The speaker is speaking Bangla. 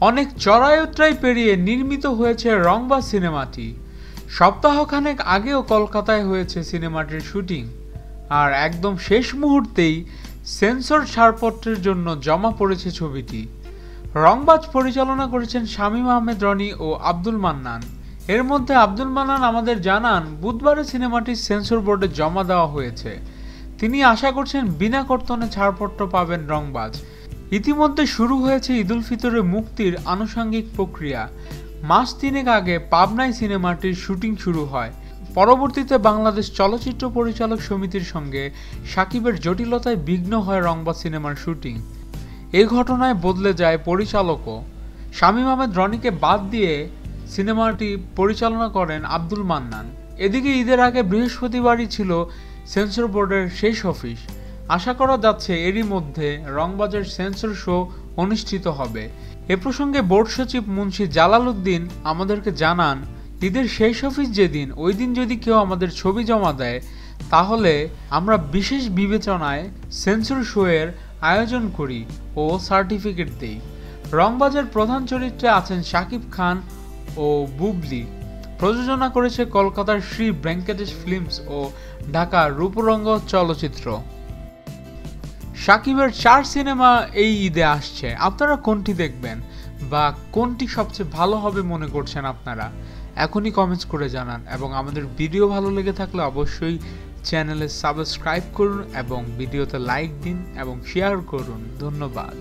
অনেক চড়াইউতরাই পেরিয়ে নির্মিত হয়েছে রংবা সিনেমাটি। সপ্তাহখানেক আগেও কলকাতায় হয়েছে সিনেমাটির শুটিং। আর একদম শেষ মুহূর্তেই সেন্সর ছাড়পত্রের জন্য জমা পড়েছে ছবিটি। রংবাজ পরিচালনা করেছেন শামীম আহমেদ রনি ও আব্দুল মান্নান। এর মধ্যে আব্দুল মান্নান আমাদের জানান, বুধবারে সিনেমাটি সেন্সর বোর্ডে জমা দেওয়া হয়েছে। তিনি আশা করছেন বিনা কর্তনে ছাড়পত্র পাবেন রংবাজ। ইতিমধ্যে শুরু হয়েছে ঈদুল ফিতরে মুক্তির আনুষঙ্গিক প্রক্রিয়া। মাস তিনেক আগে পাবনায় সিনেমাটির শুটিং শুরু হয়। পরবর্তীতে বাংলাদেশ চলচ্চিত্র পরিচালক সমিতির সঙ্গে সাকিবের জটিলতায় বিঘ্ন হয় রংবাজ সিনেমার শুটিং। এ ঘটনায় বদলে যায় পরিচালকও। শামীম আহমেদ রনিকে বাদ দিয়ে সিনেমাটি পরিচালনা করেন আব্দুল মান্নান। এদিকে ঈদের আগে বৃহস্পতিবারই ছিল সেন্সর বোর্ডের শেষ অফিস। আশা করা যাচ্ছে এরই মধ্যে রংবাজার সেন্সর শো অনুষ্ঠিত হবে। এ প্রসঙ্গে বোর্ড সচিব মুন্সি জালাল উদ্দিন আমাদেরকে জানান, ঈদের শেষ অফিস যেদিন, ওই দিন যদি কেউ আমাদের ছবি জমা দেয়, তাহলে আমরা বিশেষ বিবেচনায় সেন্সর শো এর আয়োজন করি ও সার্টিফিকেট দেই। রংবাজার প্রধান চরিত্রে আছেন শাকিব খান ও বুবলি। প্রযোজনা করেছে কলকাতার শ্রী ভেঙ্কটেশ ফিল্মস ও ঢাকা রূপরঙ্গ চলচ্চিত্র। সাকিবের চার সিনেমা এই ঈদে আসছে। আপনারা কোনটি দেখবেন বা কোনটি সবচেয়ে ভালো হবে মনে করছেন আপনারা, এখনই কমেন্টস করে জানান এবং আমাদের ভিডিও ভালো লেগে থাকলে অবশ্যই চ্যানেলে সাবস্ক্রাইব করুন এবং ভিডিওতে লাইক দিন এবং শেয়ার করুন। ধন্যবাদ.